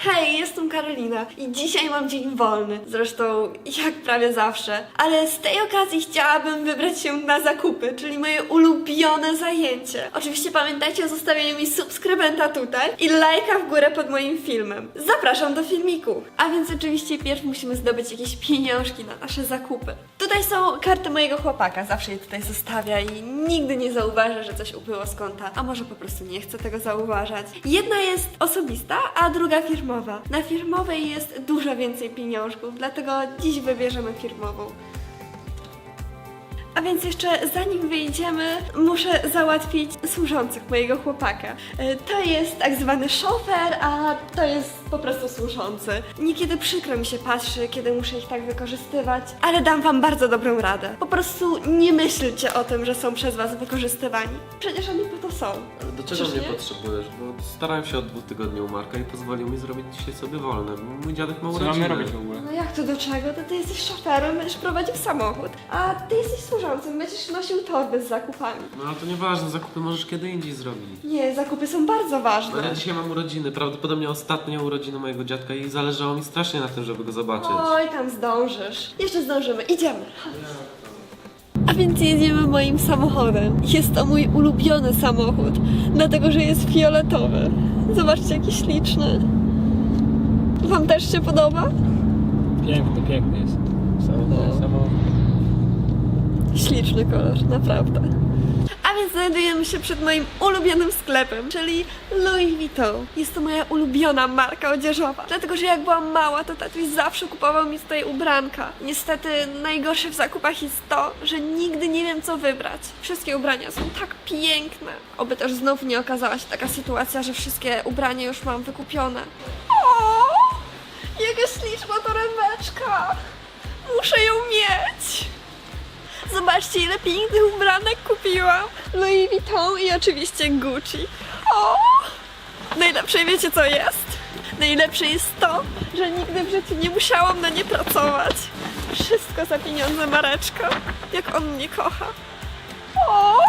Hej, jestem Karolina i dzisiaj mam dzień wolny. Zresztą jak prawie zawsze. Ale z tej okazji chciałabym wybrać się na zakupy, czyli moje ulubione zajęcie. Oczywiście pamiętajcie o zostawieniu mi subskrybenta tutaj i lajka w górę pod moim filmem. Zapraszam do filmiku. A więc oczywiście pierw musimy zdobyć jakieś pieniążki na nasze zakupy. Tutaj są karty mojego chłopaka, zawsze je tutaj zostawia i nigdy nie zauważa, że coś upłyło z konta, a może po prostu nie chce tego zauważać. Jedna jest osobista, a druga firmowa. Na firmowej jest dużo więcej pieniążków, dlatego dziś wybierzemy firmową. A więc jeszcze zanim wyjdziemy, muszę załatwić służących mojego chłopaka. E, To jest tak zwany szofer, a to jest po prostu służący. Niekiedy przykro mi się patrzy, kiedy muszę ich tak wykorzystywać, ale dam wam bardzo dobrą radę. Po prostu nie myślcie o tym, że są przez was wykorzystywani. Przecież oni po to są. Ale do czego Czyż mnie nie? potrzebujesz? Bo starałem się od dwóch tygodni u Marka i pozwolił mi zrobić dzisiaj sobie wolne. Mój dziadek ma Co urodziny. mamy robić w ogóle? No jak to do czego? To ty jesteś szoferem, będziesz prowadził samochód, a ty jesteś służącym, będziesz nosił torby z zakupami. No ale to nieważne, zakupy możesz kiedy indziej zrobić. Nie, zakupy są bardzo No ważne. ja dzisiaj mam urodziny, prawdopodobnie ostatnie urodziny mojego dziadka i zależało mi strasznie na tym, żeby go zobaczyć. Oj, tam zdążysz. Jeszcze zdążymy, idziemy. A więc jedziemy moim samochodem. Jest to mój ulubiony samochód, dlatego że jest fioletowy. Zobaczcie, jaki śliczny. Wam też się podoba? Piękny, piękny jest. Samochód, No. Śliczny kolor, naprawdę. A więc znajdujemy się przed moim ulubionym sklepem, czyli Louis Vuitton. Jest to moja ulubiona marka odzieżowa. Dlatego, że jak byłam mała, to tatuś zawsze kupował mi tutaj ubranka. Niestety najgorsze w zakupach jest to, że nigdy nie wiem co wybrać. Wszystkie ubrania są tak piękne. Oby też znów nie okazała się taka sytuacja, że wszystkie ubrania już mam wykupione. O! Jaka śliczna torebeczka! Zobaczcie, ile pięknych ubranek kupiłam. Louis Vuitton i oczywiście Gucci. O! Najlepsze wiecie co jest? Najlepsze jest to, że nigdy w życiu nie musiałam na nie pracować. Wszystko za pieniądze Mareczka. Jak on mnie kocha. O!